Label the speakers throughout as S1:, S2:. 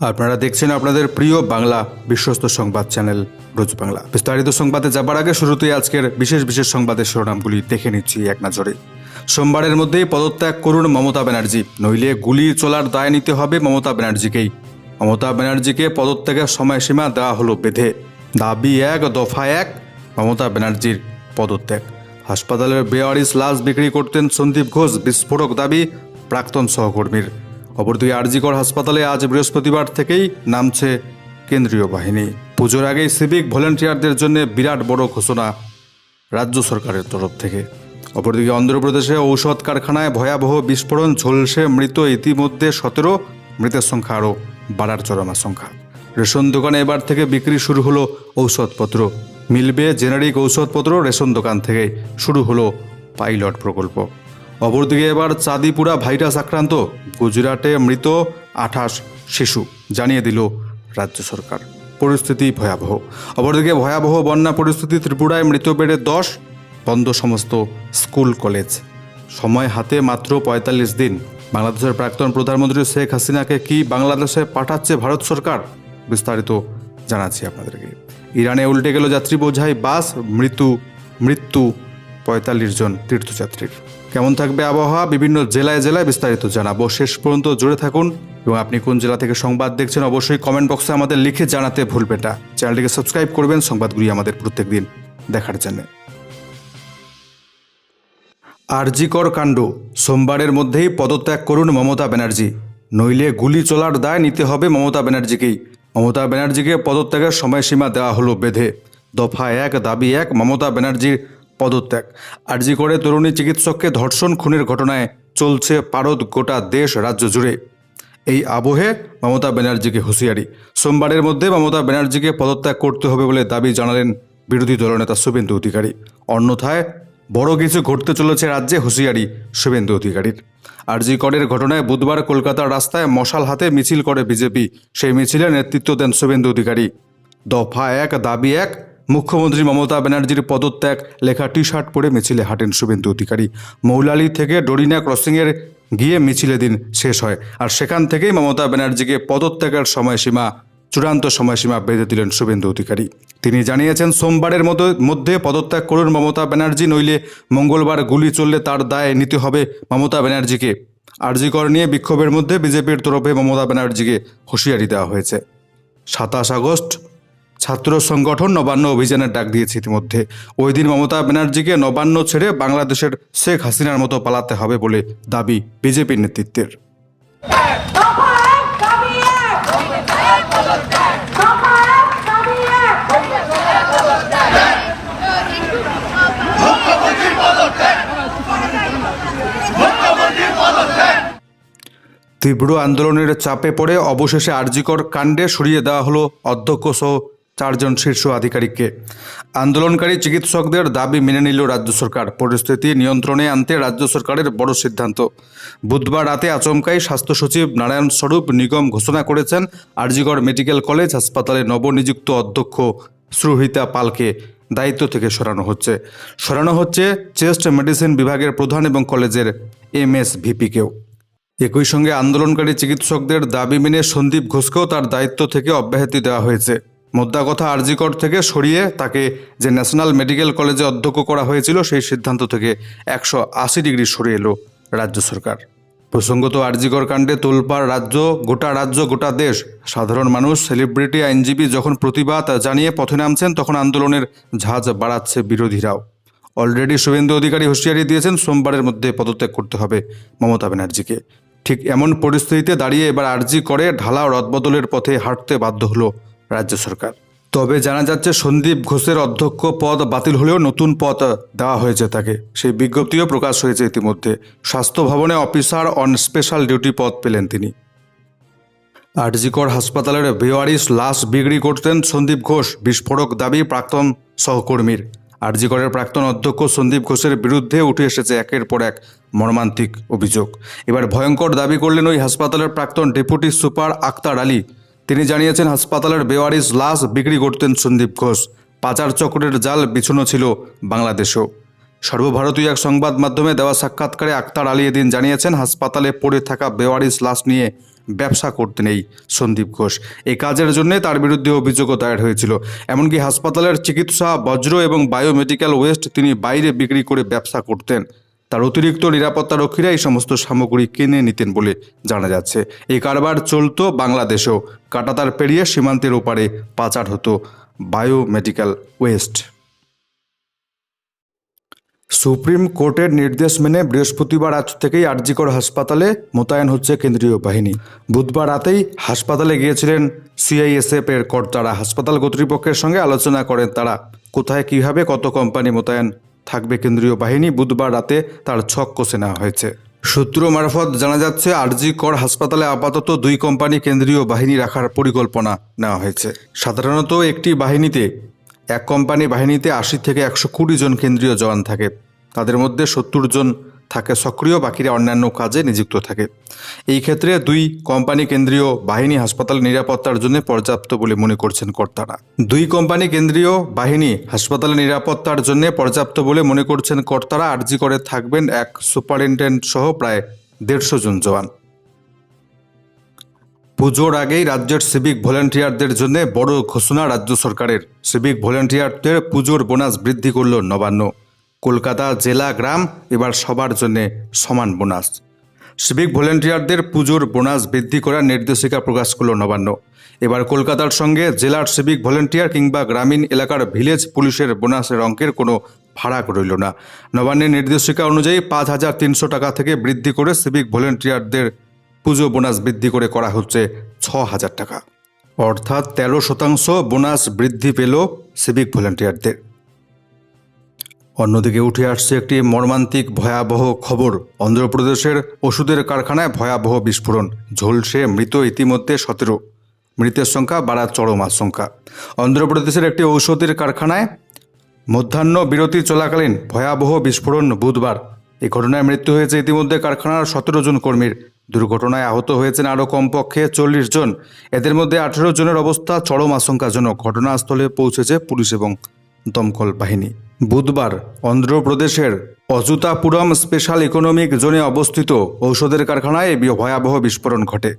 S1: আপনারা দেখছেন আপনাদের প্রিয় বাংলা বিশ্বস্ত সংবাদ চ্যানেল রোজ বাংলা। বিস্তারিত সংবাদে যাবার আগে শুরুতেই আজকের বিশেষ বিশেষ সংবাদের শিরোনামগুলি দেখে নিচ্ছি এক নজরে। সোমবারের মধ্যেই পদত্যাগ করুন মমতা ব্যানার্জি, নইলে গুলি চলার দায় নিতে হবে মমতা ব্যানার্জিকেই। মমতা ব্যানার্জিকে পদত্যাগের সময়সীমা দেওয়া হলো বেঁধে। দাবি এক, দফা এক, মমতা ব্যানার্জির পদত্যাগ। হাসপাতালের বেয়ারিস লাশ বিক্রি করতেন সন্দীপ ঘোষ, বিস্ফোরক দাবি প্রাক্তন সহকর্মীর। অপরদিকে আরজিকর হাসপাতালে আজ বৃহস্পতিবার থেকেই নামছে কেন্দ্রীয় বাহিনী। পুজোর আগেই সিভিক ভলেন্টিয়ারদের জন্য বিরাট বড় ঘোষণা রাজ্য সরকারের তরফ থেকে। অপরদিকে অন্ধ্রপ্রদেশে ঔষধ কারখানায় ভয়াবহ বিস্ফোরণ ঝলসে মৃত ইতিমধ্যে সতেরো, মৃতের সংখ্যা আরও বাড়ার চরম আশঙ্কা। রেশন দোকানে এবার থেকে বিক্রি শুরু হলো ঔষধপত্র। মিলবে জেনারিক ঔষধপত্র রেশন দোকান থেকে শুরু হলো পাইলট প্রকল্প। অপরদিকে এবার চাঁদিপুরা ভাইরাস আক্রান্ত গুজরাটে মৃত আঠাশ শিশু জানিয়ে দিল রাজ্য সরকার। পরিস্থিতি ভয়াবহ। অপরদিকে ভয়াবহ বন্যা পরিস্থিতি ত্রিপুরায় মৃত বেড়ে দশ, বন্ধ সমস্ত স্কুল, কলেজ। সময় হাতে মাত্র পঁয়তাল্লিশ দিন। বাংলাদেশের প্রাক্তন প্রধানমন্ত্রী শেখ হাসিনাকে কি বাংলাদেশে পাঠাচ্ছে ভারত সরকার? বিস্তারিত জানাচ্ছি আপনাদেরকে। ইরানে উল্টে গেল যাত্রী বোঝাই বাস, মৃত্যু মৃত্যু পঁয়তাল্লিশ জন তীর্থযাত্রীর। কেমন থাকবে আবহাওয়া? বিভিন্ন জেলায় জেলায় বিস্তারিত জানাব। শেষ পর্যন্ত জুড়ে থাকুন এবং আপনি কোন জেলা থেকে সংবাদ দেখছেন অবশ্যই কমেন্ট বক্সে আমাদের লিখে জানাতে ভুলবেন না। চ্যানেলটিকে সাবস্ক্রাইব করবেন, সংবাদগুলি আমাদের প্রত্যেকদিন দেখার জন্য। আরজিকর কাণ্ড। সোমবারের মধ্যেই পদত্যাগ করুন মমতা ব্যানার্জি। নইলে গুলি চলার দায় নিতে হবে মমতা ব্যানার্জিকেই। মমতা ব্যানার্জিকে পদত্যাগের সময়সীমা দেওয়া হলো বেঁধে। দফা এক, দাবি এক, মমতা ব্যানার্জির পদত্যাগ। আরজি করে তরুণী চিকিৎসককে ধর্ষণ খুনের ঘটনায় চলছে পারদ গোটা দেশ রাজ্য জুড়ে। এই আবহে মমতা ব্যানার্জিকে হুঁশিয়ারি। সোমবারের মধ্যে মমতা ব্যানার্জিকে পদত্যাগ করতে হবে বলে দাবি জানালেন বিরোধী দলনেতা শুভেন্দু অধিকারী। অন্যথায় বড় কিছু ঘটতে চলেছে রাজ্যে হুঁশিয়ারি শুভেন্দু অধিকারীর। আরজি করের ঘটনায় বুধবার কলকাতার রাস্তায় মশাল হাতে মিছিল করে বিজেপি। সেই মিছিলে নেতৃত্ব দেন শুভেন্দু অধিকারী। দফা এক, দাবি এক মুখ্যমন্ত্রী মমতা ব্যানার্জির পদত্যাগ, লেখা টি শার্ট পরে মিছিলে হাঁটেন শুভেন্দু অধিকারী। মৌলালি থেকে ডরিনা ক্রসিংয়ের গিয়ে মিছিলে দিন শেষ হয়। আর সেখান থেকেই মমতা ব্যানার্জিকে পদত্যাগের সময়সীমা, চূড়ান্ত সময়সীমা বেঁধে দিলেন শুভেন্দু অধিকারী। তিনি জানিয়েছেন, সোমবারের মতো, মধ্যে পদত্যাগ করুন মমতা ব্যানার্জি, নইলে মঙ্গলবার গুলি চললে তার দায় নিতে হবে মমতা ব্যানার্জিকে। আরজিকর নিয়ে বিক্ষোভের মধ্যে বিজেপির তরফে মমতা ব্যানার্জিকে হুঁশিয়ারি দেওয়া হয়েছে। সাতাশ আগস্ট ছাত্র সংগঠন নবান্ন অভিযানের ডাক দিয়েছে ইতিমধ্যে। ওই দিন মমতা ব্যানার্জিকে নবান্ন ছেড়ে বাংলাদেশের শেখ হাসিনার মতো পালাতে হবে বলে দাবি বিজেপির নেতৃত্বের। তীব্র আন্দোলনের চাপে পড়ে অবশেষে আরজিকর কাণ্ডে সরিয়ে দেওয়া হলো অধ্যক্ষ সহ চারজন শীর্ষ আধিকারিককে। আন্দোলনকারী চিকিৎসকদের দাবি মেনে নিল রাজ্য সরকার। পরিস্থিতি নিয়ন্ত্রণে আনতে রাজ্য সরকারের বড় সিদ্ধান্ত। বুধবার রাতে আচমকাই স্বাস্থ্য সচিব নারায়ণ স্বরূপ নিগম ঘোষণা করেছেন, আরজিগড় মেডিকেল কলেজ হাসপাতালে নবনিযুক্ত অধ্যক্ষ সুরহিতা পালকে দায়িত্ব থেকে সরানো হচ্ছে। সরানো হচ্ছে চেস্ট মেডিসিন বিভাগের প্রধান এবং কলেজের এম এস ভিপিকেও একই সঙ্গে আন্দোলনকারী চিকিৎসকদের দাবি মেনে সন্দীপ ঘোষকেও তার দায়িত্ব থেকে অব্যাহতি দেওয়া হয়েছে। মোদ্দা কথা আরজিকর থেকে সরিয়ে তাকে যে ন্যাশনাল মেডিকেল কলেজে অধ্যক্ষ করা হয়েছিল, সেই সিদ্ধান্ত থেকে একশো আশি ডিগ্রি সরে এলো রাজ্য সরকার। প্রসঙ্গত আরজিকর কাণ্ডে তোলপাড় রাজ্য, গোটা রাজ্য, গোটা দেশ, সাধারণ মানুষ, সেলিব্রিটি, আইনজীবী যখন প্রতিবাদ জানিয়ে পথে নামছেন, তখন আন্দোলনের ঝাঁজ বাড়াচ্ছে বিরোধীরাও। অলরেডি শুভেন্দু অধিকারী হুঁশিয়ারি দিয়েছেন, সোমবারের মধ্যে পদত্যাগ করতে হবে মমতা ব্যানার্জিকে। ঠিক এমন পরিস্থিতিতে দাঁড়িয়ে এবার আরজি করে ঢালা রদবদলের পথে হাঁটতে বাধ্য হলো রাজ্য সরকার। তবে জানা যাচ্ছে সন্দীপ ঘোষের অধ্যক্ষ পদ বাতিল হলেও নতুন পদ দেওয়া হয়েছে তাকে। সেই বিজ্ঞপ্তিও প্রকাশ হয়েছে ইতিমধ্যে। স্বাস্থ্য ভবনে অফিসার অন স্পেশাল ডিউটি পদ পেলেন তিনি। আরজিকর হাসপাতালের বেওয়ারিস লাশ বিক্রি করতেন সন্দীপ ঘোষ, বিস্ফোরক দাবি প্রাক্তন সহকর্মীর। আরজিকরের প্রাক্তন অধ্যক্ষ সন্দীপ ঘোষের বিরুদ্ধে উঠে এসেছে একের পর এক মর্মান্তিক অভিযোগ। এবার ভয়ঙ্কর দাবি করলেন ওই হাসপাতালের প্রাক্তন ডেপুটি সুপার আক্তার আলী। তিনি জানিয়েছেন, হাসপাতালের বেওয়ারিস লাশ বিক্রি করতেন সন্দীপ ঘোষ। পাচার চক্রের জাল বিছানো ছিল বাংলাদেশেও। সর্বভারতীয় এক সংবাদ মাধ্যমে দেওয়া সাক্ষাৎকারে আক্তার আলী এদিন জানিয়েছেন, হাসপাতালে পড়ে থাকা বেওয়ারিস লাশ নিয়ে ব্যবসা করতেন এই সন্দীপ ঘোষ। এই কাজের জন্য তার বিরুদ্ধে অভিযোগও দায়ের হয়েছিল। এমনকি হাসপাতালের চিকিৎসা, বজ্র এবং বায়োমেডিক্যাল ওয়েস্ট তিনি বাইরে বিক্রি করে ব্যবসা করতেন। তার অতিরিক্ত নিরাপত্তা রক্ষীরা এই সমস্ত সামগ্রী কিনে নিতেন বলে জানা যাচ্ছে। এই কারবার চলতো বাংলাদেশেও। কাটাতার পেরিয়ে সীমান্তের ওপারে পাচার হতো বায়োমেডিক্যাল ওয়েস্ট। সুপ্রিম কোর্টের নির্দেশ মেনে বৃহস্পতিবার রাত থেকেই আরজিকর হাসপাতালে মোতায়েন হচ্ছে কেন্দ্রীয় বাহিনী। বুধবার রাতেই হাসপাতালে গিয়েছিলেন সিআইএসএফ এর কর্তারা। হাসপাতাল কর্তৃপক্ষের সঙ্গে আলোচনা করেন তারা। কোথায়, কীভাবে, কত কোম্পানি মোতায়েন থাকবে কেন্দ্রীয় বাহিনী, বুধবার রাতে তার ছক কষে নেওয়া হয়েছে। সূত্র মারফত জানা যাচ্ছে, আরজি কর হাসপাতালে আপাতত দুই কোম্পানি কেন্দ্রীয় বাহিনী রাখার পরিকল্পনা নেওয়া হয়েছে। সাধারণত একটি বাহিনীতে, এক কোম্পানি বাহিনীতে আশি থেকে একশো কুড়ি জন কেন্দ্রীয় জওয়ান থাকে। তাদের মধ্যে সত্তর জন থাকে সক্রিয়, বাকিরা অন্যান্য কাজে নিযুক্ত থাকে। এই ক্ষেত্রে দুই কোম্পানি কেন্দ্রীয় বাহিনী হাসপাতাল নিরাপত্তার জন্য পর্যাপ্ত বলে মনে করছেন কর্তারা। দুই কোম্পানি কেন্দ্রীয় বাহিনী হাসপাতালে নিরাপত্তার জন্য পর্যাপ্ত বলে মনে করছেন কর্তারা। আর্জি করে থাকবেন এক সুপারিনটেন্ডেন্ট সহ প্রায় দেড়শো জন জওয়ান। পুজোর আগেই রাজ্যের সিভিক ভলেন্টিয়ারদের জন্য বড় ঘোষণা রাজ্য সরকারের। সিভিক ভলেন্টিয়ারদের পুজোর বোনাস বৃদ্ধি করল নবান্ন। কলকাতা, জেলা, গ্রাম এবার সবার জন্য সমান বোনাস। সিভিক ভলেন্টিয়ারদের পুজোর বোনাস বৃদ্ধি করার নির্দেশিকা প্রকাশ করল নবান্ন। এবার কলকাতার সঙ্গে জেলার সিভিক ভলেন্টিয়ার কিংবা গ্রামীণ এলাকার ভিলেজ পুলিশের বোনাসের অঙ্কের কোনো ফারাক রইল না। নবান্নের নির্দেশিকা অনুযায়ী পাঁচ হাজার তিনশো টাকা থেকে বৃদ্ধি করে সিভিক ভলেন্টিয়ারদের পুজো বোনাস বৃদ্ধি করে করা হচ্ছে ছ হাজার টাকা। অর্থাৎ তেরো শতাংশ বোনাস বৃদ্ধি পেল সিভিক ভলেন্টিয়ারদের। অন্যদিকে উঠে আসছে একটি মর্মান্তিক ভয়াবহ খবর। অন্ধ্রপ্রদেশের ওষুধের কারখানায় ভয়াবহ বিস্ফোরণ। ঝলসে মৃত ইতিমধ্যে সতেরো। মৃতের সংখ্যা বাড়ার চরম আশঙ্কা। অন্ধ্রপ্রদেশের একটি ঔষধের কারখানায় মধ্যাহ্ন বিরতি চলাকালীন ভয়াবহ বিস্ফোরণ বুধবার। এই ঘটনায় মৃত্যু হয়েছে ইতিমধ্যে কারখানার সতেরো জন কর্মীর। দুর্ঘটনায় আহত হয়েছেন আরও কমপক্ষে চল্লিশ জন। এদের মধ্যে আঠেরো জনের অবস্থা চরম আশঙ্কাজনক। ঘটনাস্থলে পৌঁছেছে পুলিশ এবং দমকল বাহিনী। বুধবার অন্ধ্রপ্রদেশের অজুতাপুরম স্পেশাল ইকোনমিক জোনে অবস্থিত ঔষধের কারখানায় ভয়াবহ বিস্ফোরণ ঘটে।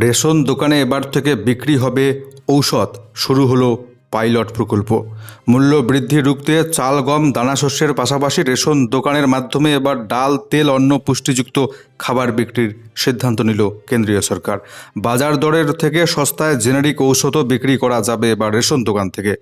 S1: রেশন দোকানে এবার থেকে বিক্রি হবে ঔষধ। শুরু হলো পাইলট প্রকল্প। মূল্য বৃদ্ধি রুখতে চাল, গম দানাশস্যের পাশাপাশি রেশন দোকানের মাধ্যমে এবার ডাল, তেল অন্য পুষ্টিযুক্ত খাবার বিক্রির সিদ্ধান্ত নিল কেন্দ্রীয় সরকার। বাজার দরের থেকে সস্তায় জেনেরিক ঔষধও বিক্রি করা যাবে এবার রেশন দোকান থেকে।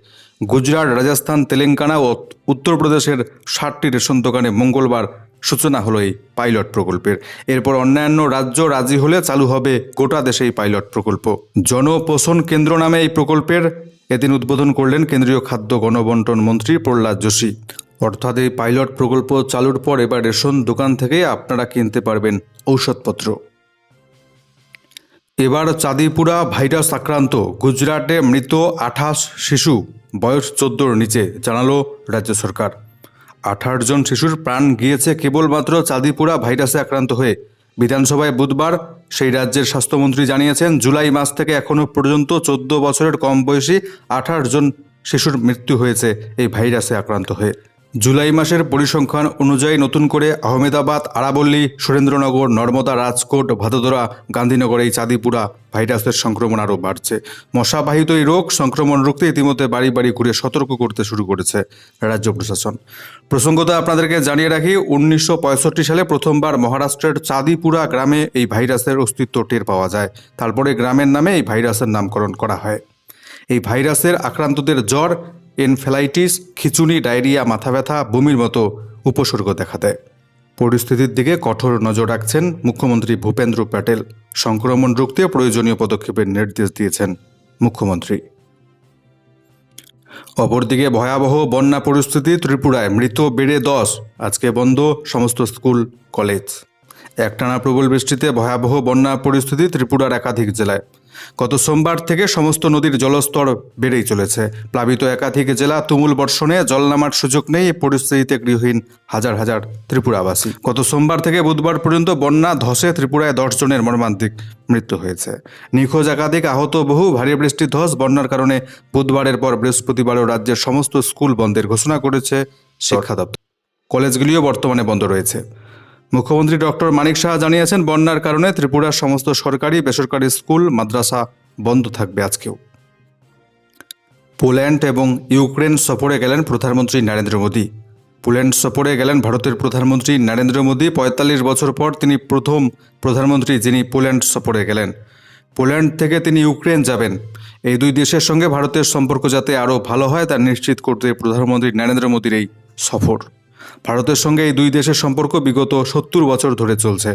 S1: গুজরাট, রাজস্থান, তেলেঙ্গানা ও উত্তরপ্রদেশের ষাটটি রেশন দোকানে মঙ্গলবার সূচনা হলো এই পাইলট প্রকল্পের। এরপর অন্যান্য রাজ্য রাজি হলে চালু হবে গোটা দেশে এই পাইলট প্রকল্প। জনপোষণ কেন্দ্র নামে এই প্রকল্পের এদিন উদ্বোধন করলেন কেন্দ্রীয় খাদ্য গণবন্টন মন্ত্রী প্রহ্লাদ যোশী। অর্থাৎ এই পাইলট প্রকল্প চালুর পর এবার রেশন দোকান থেকে আপনারা কিনতে পারবেন ঔষধপত্র। এবার চাঁদিপুরা ভাইরাস আক্রান্ত গুজরাটে মৃত আঠাশ শিশু, বয়স চোদ্দোর নিচে, জানালো রাজ্য সরকার। আঠাশ জন শিশুর প্রাণ গিয়েছে কেবলমাত্র চাঁদিপুরা ভাইরাসে আক্রান্ত হয়ে। বিধানসভায় বুধবার সেই রাজ্যের স্বাস্থ্যমন্ত্রী জানিয়েছেন, জুলাই মাস থেকে এখনও পর্যন্ত চোদ্দ বছরের কম বয়সী আঠাশ জন শিশুর মৃত্যু হয়েছে এই ভাইরাসে আক্রান্ত হয়ে। জুলাই মাসের পরিসংখ্যান অনুযায়ী নতুন করে আহমেদাবাদ, আরাবল্লী, সুরেন্দ্রনগর, নর্মদা, রাজকোট, ভাদোদরা, গান্ধীনগর এই চাঁদিপুরা ভাইরাসের সংক্রমণ আরও বাড়ছে। মশাবাহিত এই রোগ সংক্রমণ রুখতে ইতিমধ্যে বাড়ি বাড়ি ঘুরে সতর্ক করতে শুরু করেছে রাজ্য প্রশাসন। প্রসঙ্গত আপনাদেরকে জানিয়ে রাখি, উনিশশো পঁয়ষট্টি সালে প্রথমবার মহারাষ্ট্রের চাঁদিপুরা গ্রামে এই ভাইরাসের অস্তিত্ব টের পাওয়া যায়। তারপরে গ্রামের নামে এই ভাইরাসের নামকরণ করা হয়। এই ভাইরাসের আক্রান্তদের জ্বর এনফেলাইটিস খিচুনি ডায়রিয়া, মাথা ব্যথা, বমির মতো উপসর্গ দেখা দেয়। পরিস্থিতির দিকে কঠোর নজর রাখছেন মুখ্যমন্ত্রী ভূপেন্দ্র প্যাটেল। সংক্রমণ রুখতে প্রয়োজনীয় পদক্ষেপের নির্দেশ দিয়েছেন মুখ্যমন্ত্রী। অপরদিকে ভয়াবহ বন্যা পরিস্থিতি ত্রিপুরায়, মৃত বেড়ে দশ, আজকে বন্ধ সমস্ত স্কুল, কলেজ। একটানা প্রবল বৃষ্টিতে ভয়াবহ বন্যা পরিস্থিতি ত্রিপুরার একাধিক জেলায়। গত সোমবার থেকে সমস্ত নদীর জলস্তর বেড়েই চলেছে। প্লাবিত একাধিক জেলা তুমুল বর্ষণে জল নামার সুযোগ নেই, এই পরিস্থিতিতে গৃহহীন হাজার হাজার ত্রিপুরাবাসী। গত সোমবার থেকে বুধবার পর্যন্ত বন্যা, ধসে ত্রিপুরায় দশ জনের মর্মান্তিক মৃত্যু হয়েছে। নিখোঁজ একাধিক আহত বহু ভারী বৃষ্টি, ধস, বন্যার কারণে বুধবারের পর বৃহস্পতিবারও রাজ্যের সমস্ত স্কুল বন্ধের ঘোষণা করেছে শিক্ষা দপ্তর। কলেজগুলিও বর্তমানে বন্ধ রয়েছে। মুখ্যমন্ত্রী ডক্টর মানিক সাহা জানিয়েছেন, বন্যার কারণে ত্রিপুরার সমস্ত সরকারি বেসরকারি স্কুল, মাদ্রাসা বন্ধ থাকবে আজকেও। পোল্যান্ড এবং ইউক্রেন সফরে গেলেন প্রধানমন্ত্রী নরেন্দ্র মোদী। পোল্যান্ড সফরে গেলেন ভারতের প্রধানমন্ত্রী নরেন্দ্র মোদী। পঁয়তাল্লিশ বছর পর তিনি প্রথম প্রধানমন্ত্রী যিনি পোল্যান্ড সফরে গেলেন। পোল্যান্ড থেকে তিনি ইউক্রেন যাবেন। এই দুই দেশের সঙ্গে ভারতের সম্পর্ক যাতে আরও ভালো হয়, তা নিশ্চিত করতে প্রধানমন্ত্রী নরেন্দ্র মোদীর এই সফর। ভারতের সঙ্গে এই দুই দেশের সম্পর্ক বিগত সত্তর বছর ধরে চলছে।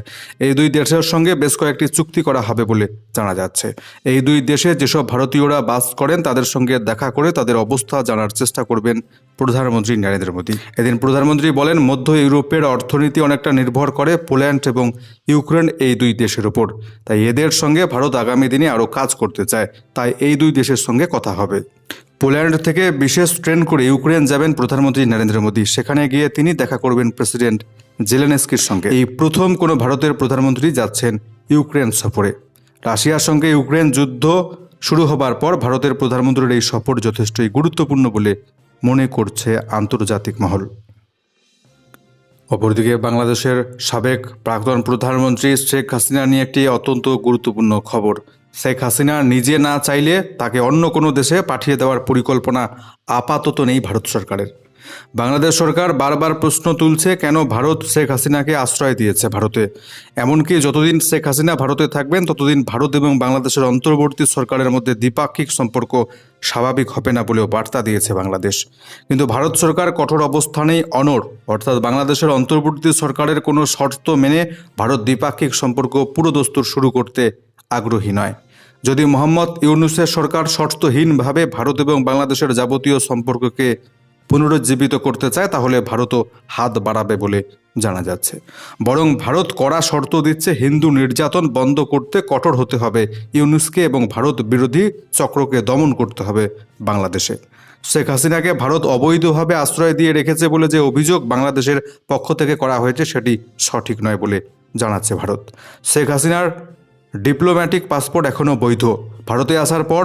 S1: এই দুই দেশের সঙ্গে বেশ কয়েকটি চুক্তি করা হবে বলে জানা যাচ্ছে। এই দুই দেশে যেসব ভারতীয়রা বাস করেন, তাদের সঙ্গে দেখা করে তাদের অবস্থা জানার চেষ্টা করবেন প্রধানমন্ত্রী নরেন্দ্র মোদী। এদিন প্রধানমন্ত্রী বলেন, মধ্য ইউরোপের অর্থনীতি অনেকটা নির্ভর করে পোল্যান্ড এবং ইউক্রেন এই দুই দেশের উপর। তাই এদের সঙ্গে ভারত আগামী দিনে আরও কাজ করতে চায়। তাই এই দুই দেশের সঙ্গে কথা হবে। পোল্যান্ড থেকে বিশেষ ট্রেন করে ইউক্রেন যাবেন প্রধানমন্ত্রী নরেন্দ্র মোদী। সেখানে গিয়ে তিনি দেখা করবেন প্রেসিডেন্ট জেলেনস্কির সঙ্গে। এই প্রথম কোনো ভারতের প্রধানমন্ত্রী যাচ্ছেন ইউক্রেন সফরে। রাশিয়ার সঙ্গে ইউক্রেন যুদ্ধ শুরু হবার পর ভারতের প্রধানমন্ত্রীর এই সফর যথেষ্টই গুরুত্বপূর্ণ বলে মনে করছে আন্তর্জাতিক মহল। অপরদিকে বাংলাদেশের সাবেক প্রাক্তন প্রধানমন্ত্রী শেখ হাসিনা নিয়ে একটি অত্যন্ত গুরুত্বপূর্ণ খবর। শেখ হাসিনা নিজে না চাইলে তাকে অন্য কোনো দেশে পাঠিয়ে দেওয়ার পরিকল্পনা আপাতত নেই ভারত সরকারের। বাংলাদেশ সরকার বারবার প্রশ্ন তুলছে কেন ভারত শেখ হাসিনাকে আশ্রয় দিয়েছে ভারতে। এমনকি যতদিন শেখ হাসিনা ভারতে থাকবেন, ততদিন ভারত এবং বাংলাদেশের অন্তর্বর্তী সরকারের মধ্যে দ্বিপাক্ষিক সম্পর্ক স্বাভাবিক হবে না বলেও বার্তা দিয়েছে বাংলাদেশ। কিন্তু ভারত সরকার কঠোর অবস্থানেই অনড়, অর্থাৎ বাংলাদেশের অন্তর্বর্তী সরকারের কোনো শর্ত মেনে ভারত দ্বিপাক্ষিক সম্পর্ক পুরোদস্তুর শুরু করতে আগ্রহী নয়। যদি মোহাম্মদ ইউনুসের সরকার শর্তহীনভাবে ভারত এবং বাংলাদেশের যাবতীয় সম্পর্ককে পুনরুজ্জীবিত করতে চায়, তাহলে ভারতও হাত বাড়াবে বলে জানা যাচ্ছে। বরং ভারত কড়া শর্ত দিচ্ছে হিন্দু নির্যাতন বন্ধ করতে কঠোর হতে হবে। ইউনুসকে এবং ভারত বিরোধী চক্রকে দমন করতে হবে বাংলাদেশে। শেখ হাসিনাকে ভারত অবৈধভাবে আশ্রয় দিয়ে রেখেছে বলে যে অভিযোগ বাংলাদেশের পক্ষ থেকে করা হয়েছে, সেটি সঠিক নয় বলে জানাচ্ছে ভারত। শেখ হাসিনার ডিপ্লোম্যাটিক পাসপোর্ট এখনও বৈধ। ভারতে আসার পর,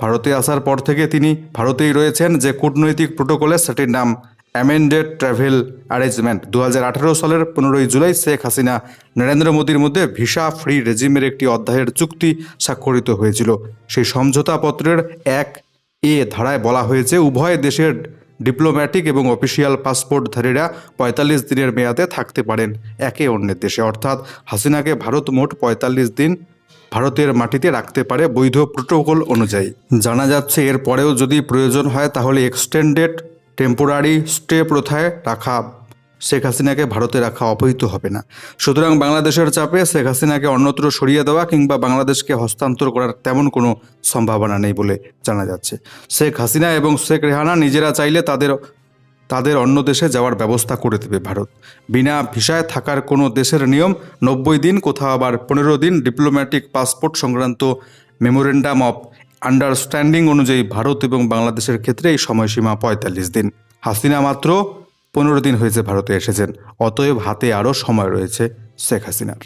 S1: ভারতে আসার পর থেকে তিনি ভারতেই রয়েছেন যে কূটনৈতিক প্রোটোকলে সেটির নাম অ্যামেন্ডেড ট্রাভেল অ্যারেঞ্জমেন্ট দু হাজার আঠেরো সালের পনেরোই জুলাই শেখ হাসিনা নরেন্দ্র মোদীর মধ্যে ভিসা ফ্রি রেজিমের একটি অধ্যায়ের চুক্তি স্বাক্ষরিত হয়েছিল। সেই সমঝোতাপত্রের এক এ ধারায় বলা হয়েছে, উভয় দেশের ডিপ্লোম্যাটিক এবং অফিসিয়াল পাসপোর্টধারীরা পঁয়তাল্লিশ দিনের মেয়াদে থাকতে পারেন একে অন্যের দেশে। অর্থাৎ হাসিনাকে ভারত মোট পঁয়তাল্লিশ দিন ভারতের মাটিতে রাখতে পারে বৈধ প্রোটোকল অনুযায়ী। জানা যাচ্ছে এর পরেও যদি প্রয়োজন হয় তাহলে এক্সটেন্ডেড টেম্পোরারি স্টে প্রথায় রাখা শেখ হাসিনাকে ভারতে রাখা অবৈধ হবে না। সুতরাং বাংলাদেশের চাপে শেখ হাসিনাকে অন্যত্র সরিয়ে দেওয়া কিংবা বাংলাদেশকে হস্তান্তর করার তেমন কোনো সম্ভাবনা নেই বলে জানা যাচ্ছে। শেখ হাসিনা এবং শেখ রেহানা নিজেরা চাইলে তাদের তাদের অন্য দেশে যাওয়ার ব্যবস্থা করে দেবে ভারত। বিনা ভিসায় থাকার কোনো দেশের নিয়ম নব্বই দিন, কোথাও আবার পনেরো দিন ডিপ্লোম্যাটিক পাসপোর্ট সংক্রান্ত মেমোরেন্ডাম অফ আন্ডারস্ট্যান্ডিং অনুযায়ী ভারত এবং বাংলাদেশের ক্ষেত্রে এই সময়সীমা পঁয়তাল্লিশ দিন। হাসিনা মাত্র পনেরো দিন হয়েছে ভারতে এসেছেন, অতএব হাতে আরও সময় রয়েছে শেখ হাসিনার।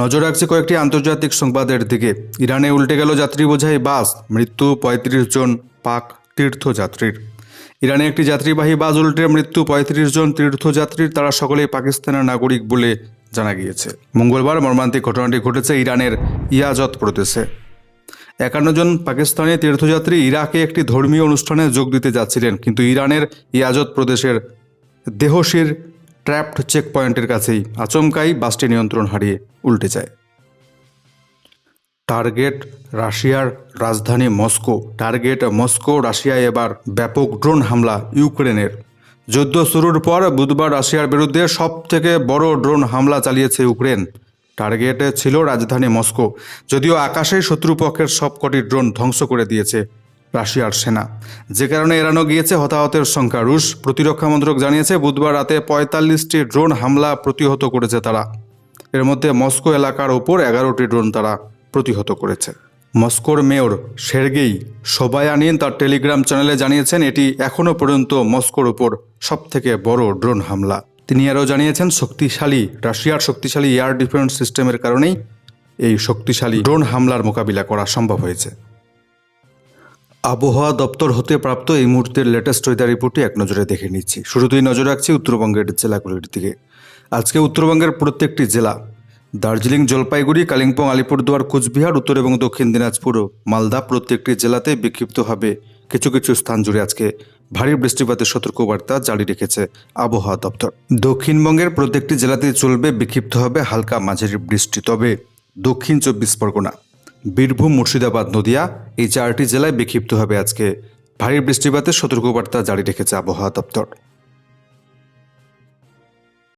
S1: নজর রাখছে কয়েকটি আন্তর্জাতিক সংবাদের দিকে। ইরানে উল্টে গেল যাত্রী বোঝাই বাস, মৃত্যু পঁয়ত্রিশ জন পাক তীর্থযাত্রীর। ইরানে একটি যাত্রীবাহী বাস উল্টে মৃত্যু পঁয়ত্রিশ জন তীর্থযাত্রীর, তারা সকলেই পাকিস্তানের নাগরিক বলে জানা গিয়েছে। মঙ্গলবার মর্মান্তিক ঘটনাটি ঘটেছে ইরানের ইয়াজত প্রদেশে। একান্ন জন পাকিস্তানি তীর্থযাত্রী ইরাকে একটি ধর্মীয় অনুষ্ঠানে যোগ দিতে যাচ্ছিলেন, কিন্তু ইরানের ইয়াজত প্রদেশের দেহশির ট্র্যাপড চেক পয়েন্টের কাছেই আচমকাই বাসটি নিয়ন্ত্রণ হারিয়ে উল্টে যায়। টার্গেট রাশিয়ার রাজধানী মস্কো। টার্গেট মস্কো রাশিয়ায় এবার ব্যাপক ড্রোন হামলা ইউক্রেনের। যুদ্ধ শুরুর পর বুধবার রাশিয়ার বিরুদ্ধে সবথেকে বড় ড্রোন হামলা চালিয়েছে ইউক্রেন। টার্গেটে ছিল রাজধানী মস্কো, যদিও আকাশে শত্রুপক্ষের সবকটি ড্রোন ধ্বংস করে দিয়েছে রাশিয়ার সেনা। যে কারণে এড়ানো গিয়েছে হতাহতের সংখ্যা। রুশ প্রতিরক্ষা মন্ত্রক জানিয়েছে, বুধবার রাতে পঁয়তাল্লিশটি ড্রোন হামলা প্রতিহত করেছে তারা। এর মধ্যে মস্কো এলাকার ওপর এগারোটি ড্রোন তারা প্রতিহত করেছে। মস্কোর মেয়র সের্গেই সোবায়ানিন তার টেলিগ্রাম চ্যানেলে জানিয়েছেন, এটি এখনও পর্যন্ত মস্কোর ওপর সবথেকে বড় ড্রোন হামলা। তিনি আরও জানিয়েছেন, শক্তিশালী, রাশিয়ার শক্তিশালী এয়ার ডিফেন্স সিস্টেমের কারণেই এই শক্তিশালী ড্রোন হামলার মোকাবিলা করা সম্ভব হয়েছে। আবহাওয়া দপ্তর হতে প্রাপ্ত এই মুহূর্তের লেটেস্ট ওয়েদার রিপোর্টটি এক নজরে দেখে নিচ্ছি। শুরুতেই নজর রাখছি উত্তরবঙ্গের জেলাগুলির দিকে। আজকে উত্তরবঙ্গের প্রত্যেকটি জেলা, দার্জিলিং, জলপাইগুড়ি, কালিম্পং, আলিপুরদুয়ার, কোচবিহার, উত্তর এবং দক্ষিণ দিনাজপুর মালদা প্রত্যেকটি জেলাতে বিক্ষিপ্তভাবে কিছু কিছু স্থান জুড়ে আজকে ভারী বৃষ্টিপাতের সতর্কবার্তা জারি রেখেছে আবহাওয়া দপ্তর। দক্ষিণবঙ্গের প্রত্যেকটি জেলাতে চলবে, বিক্ষিপ্ত হবে হালকা মাঝারি বৃষ্টি। তবে দক্ষিণ চব্বিশ পরগনা, বীরভূম, মুর্শিদাবাদ, নদিয়া এই চারটি জেলায় বিক্ষিপ্ত হবে আজকে ভারী বৃষ্টিপাতের সতর্কবার্তা জারি রেখেছে আবহাওয়া দপ্তর।